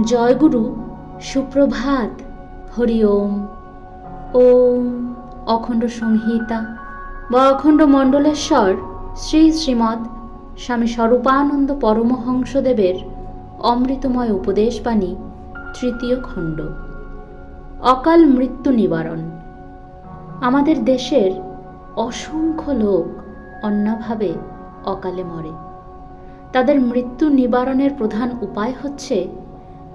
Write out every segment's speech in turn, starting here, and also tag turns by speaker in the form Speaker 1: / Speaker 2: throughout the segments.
Speaker 1: জয়গুরু, সুপ্রভাত। হরি ওম। ওম অখণ্ড সংহিতা বা অখণ্ড মণ্ডলেশ্বর শ্রী শ্রীমৎ স্বামী স্বরূপানন্দ পরমহংসদেবের অমৃতময় উপদেশবাণী, তৃতীয় খণ্ড। অকাল মৃত্যু নিবারণ। আমাদের দেশের অসংখ্য লোক অন্যভাবে অকালে মরে। তাদের মৃত্যু নিবারণের প্রধান উপায় হচ্ছে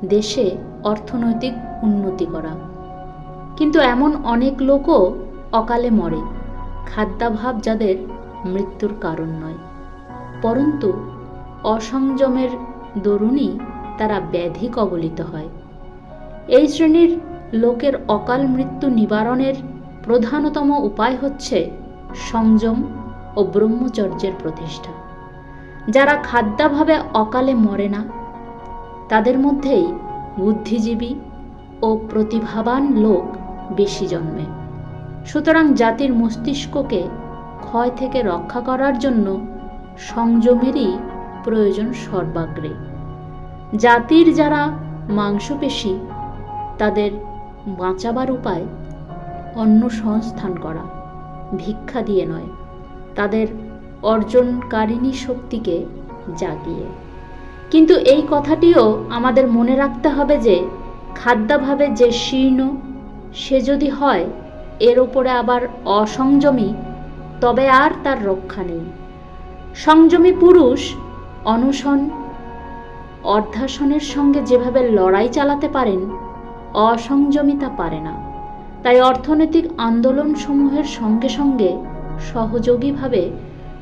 Speaker 1: দেশে অর্থনৈতিক উন্নতি করা। কিন্তু এমন অনেক লোকও অকালে মরে। খাদ্যাভাব যাদের মৃত্যুর কারণ নয়। পরন্তু অসংযমের দরুণই তারা ব্যাধি কবলিত হয়। এই শ্রেণির লোকের অকাল মৃত্যু নিবারণের প্রধানতম উপায় হচ্ছে সংযম ও ব্রহ্মচর্যের প্রতিষ্ঠা। যারা খাদ্যাভাবে অকালে মরে না তাদের মধ্যেই বুদ্ধিজীবী ও প্রতিভাবান লোক বেশি জন্মে। সুতরাং জাতির মস্তিষ্ককে ক্ষয় থেকে রক্ষা করার জন্য সংযমেরই প্রয়োজন সর্বাগ্রে। জাতির যারা মাংসপেশি, তাদের বাঁচাবার উপায় অন্য সংস্থান করা, ভিক্ষা দিয়ে নয়, তাদের অর্জনকারিণী শক্তিকে জাগিয়ে। কিন্তু এই কথাটিও আমাদের মনে রাখতে হবে যে, খাদ্যাভাবে যে শীর্ণ, সে যদি হয়, এর ওপরে আবার অসংযমী, তবে আর তার রক্ষা নেই। সংযমী পুরুষ অনশন, অর্ধাসনের সঙ্গে যেভাবে লড়াই চালাতে পারেন অসংযমী তা পারে না। তাই অর্থনৈতিক আন্দোলনসমূহের সঙ্গে সঙ্গে সহযোগীভাবে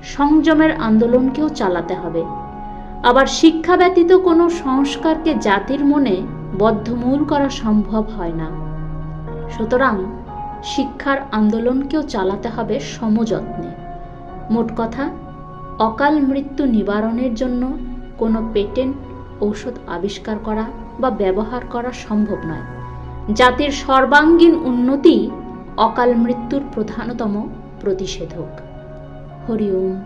Speaker 1: সংযমের আন্দোলনকেও চালাতে হবে। আবার শিক্ষা ব্যতীত কোনো সংস্কারকে জাতির মনে বদ্ধমূল করা সম্ভব হয় না। সুতরাং শিক্ষার আন্দোলনকেও চালাতে হবে সমযত্নে। মোট কথা, অকাল মৃত্যু নিবারণের জন্য কোনো পেটেন্ট, ঔষধ আবিষ্কার করা বা ব্যবহার করা সম্ভব নয়। জাতির সর্বাঙ্গীন উন্নতি অকাল মৃত্যুর প্রধানতম প্রতিষেধক। হরি ওম।